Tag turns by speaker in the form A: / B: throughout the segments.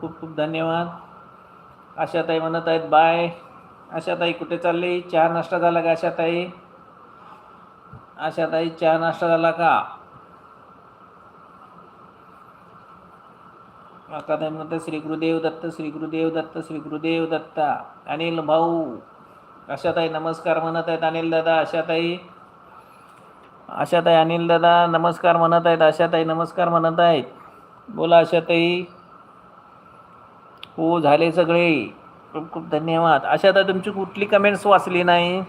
A: खूप खूप धन्यवाद. आशाताई म्हणत आहेत बाय. आशाताई कुठे चालली? चहा नाश्ता झाला का आशाताई? आशाताई चहा नाश्ता झाला का? आशाताई ते म्हणते श्री गुरुदेव दत्त श्री गुरुदेव दत्त श्री गुरुदेव दत्त. अनिल भाऊ. आशाताई नमस्कार म्हणत आहेत अनिल दादा आशाताई. आशाताई अनिल दादा नमस्कार म्हणत आहेत आशाताई नमस्कार म्हणत आहेत. बोला आशाताई. हो झाले सगळे. खूप खूप धन्यवाद. आशाताई तुमची कुठली कमेंट्स वाचली नाही?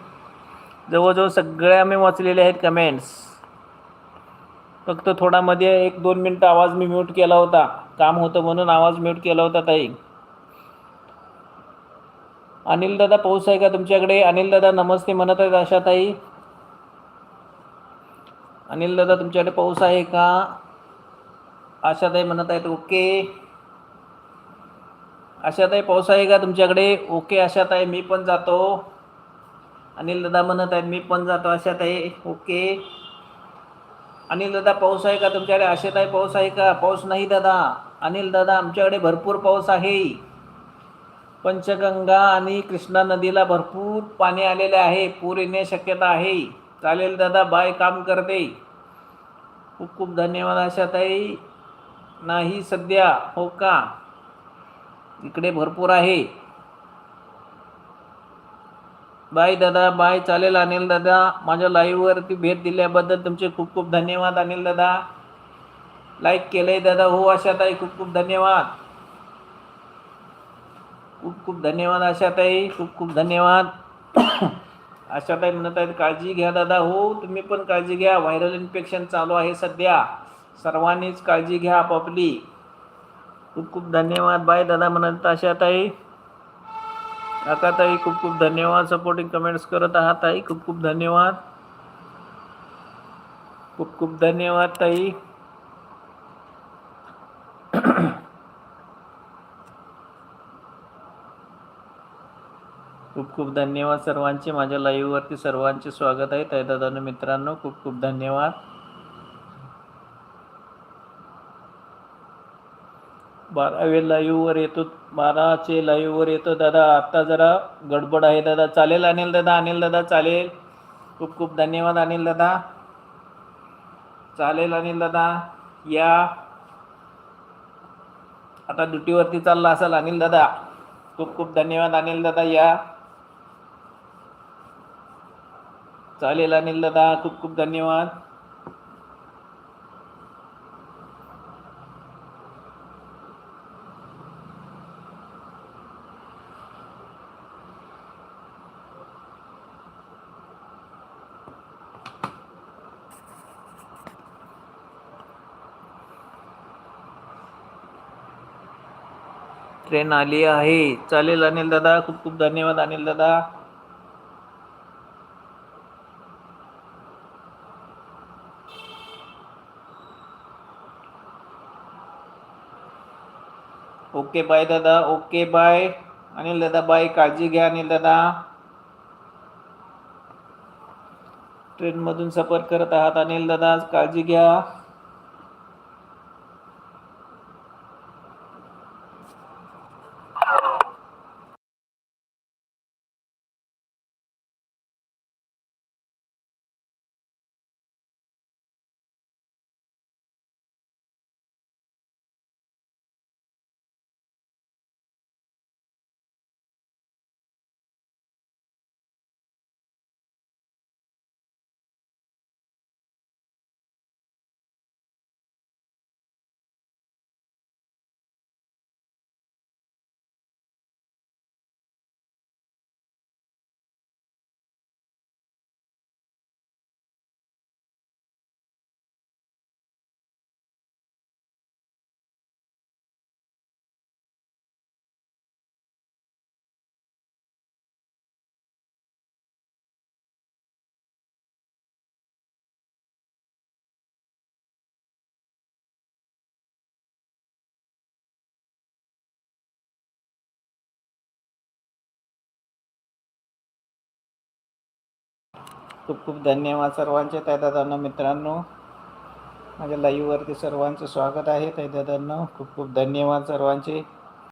A: जवळजवळ सगळ्या मी वाचलेल्या आहेत कमेंट्स फक्त थोडा मध्ये एक दोन मिनटं आवाज मी म्यूट केला होता. काम होतं म्हणून आवाज म्यूट केला होता ताई. अनिल दादा पाऊस आहे का तुमच्याकडे? अनिल दादा नमस्ते म्हणत आहेत अशा ताई. अनिल दादा तुमच्याकडे पाऊस आहे का? आशाताई म्हणत आहेत ओके. आशाताई पाऊस आहे का तुमच्याकडे? ओके आशाताई मी पण जातो. अनिल दादा म्हणत आहेत मी पण जातो आशाताई ओके. अनिल दादा पाऊस आहे का तुमच्याकडे? आशाताई पाऊस आहे का? पाऊस नाही दादा. अनिल दादा आमच्याकडे भरपूर पाऊस आहे. पंचगंगा आणि कृष्णा नदीला भरपूर पाणी आलेले आहे. पूर येण्याची शक्यता आहे. चालेल दादा बाय काम करते. खूप खूप धन्यवाद आशाताई नाही सध्या हो का? इकडे भरपूर आहे. बाय दादा बाय चालेल अनिल दादा. माझ्या लाईव्हवरती भेट दिल्याबद्दल तुमचे खूप खूप धन्यवाद अनिल दादा. लाईक केलंय दादा. हो आशाताई खूप खूप धन्यवाद. खूप खूप धन्यवाद आशाताई खूप खूप धन्यवाद. आशाताई म्हणत आहेत काळजी घ्या दादा. हो तुम्ही पण काळजी घ्या. व्हायरल इन्फेक्शन चालू आहे सध्या. सर्वांनीच काळजी घ्या आपापली. खूप खूप धन्यवाद. बाय दादा म्हणत आशाताई. ताई खूप खूप धन्यवाद. सपोर्टिंग कमेंट्स करत आहात ताई. खूप खूप धन्यवाद. खूप खूप धन्यवाद ताई. खूप खूप धन्यवाद सर्वांचे. माझ्या लाईव्हवरती सर्वांचे स्वागत आहे. ताई दादा मित्रांनो खूप खूप धन्यवाद. बारावे लाईव्हवर येतो. बाराचे लाईव्हवर येतो. दादा आत्ता जरा गडबड आहे दादा. चालेल अनिल दादा? अनिल दादा चालेल. खूप खूप धन्यवाद अनिल दादा. चालेल अनिल दादा. या. आता ड्युटीवरती चालला असाल अनिल दादा. खूप खूप धन्यवाद अनिल दादा. या. चालेल अनिल दादा. खूप खूप धन्यवाद. ट्रेन आली आहे. चालेल अनिल दादा खूप खूप धन्यवाद अनिल दादा. ओके बाय दादा. ओके बाय अनिल दादा बाय काळजी घ्या अनिल दादा. ट्रेनमधून सफर करत आहात अनिल दादा काळजी घ्या. Oh. खूप खूप धन्यवाद सर्वांचे. ताई मित्रांनो माझ्या लाईव्हवरती सर्वांचं स्वागत आहे. ताई खूप खूप धन्यवाद सर्वांचे.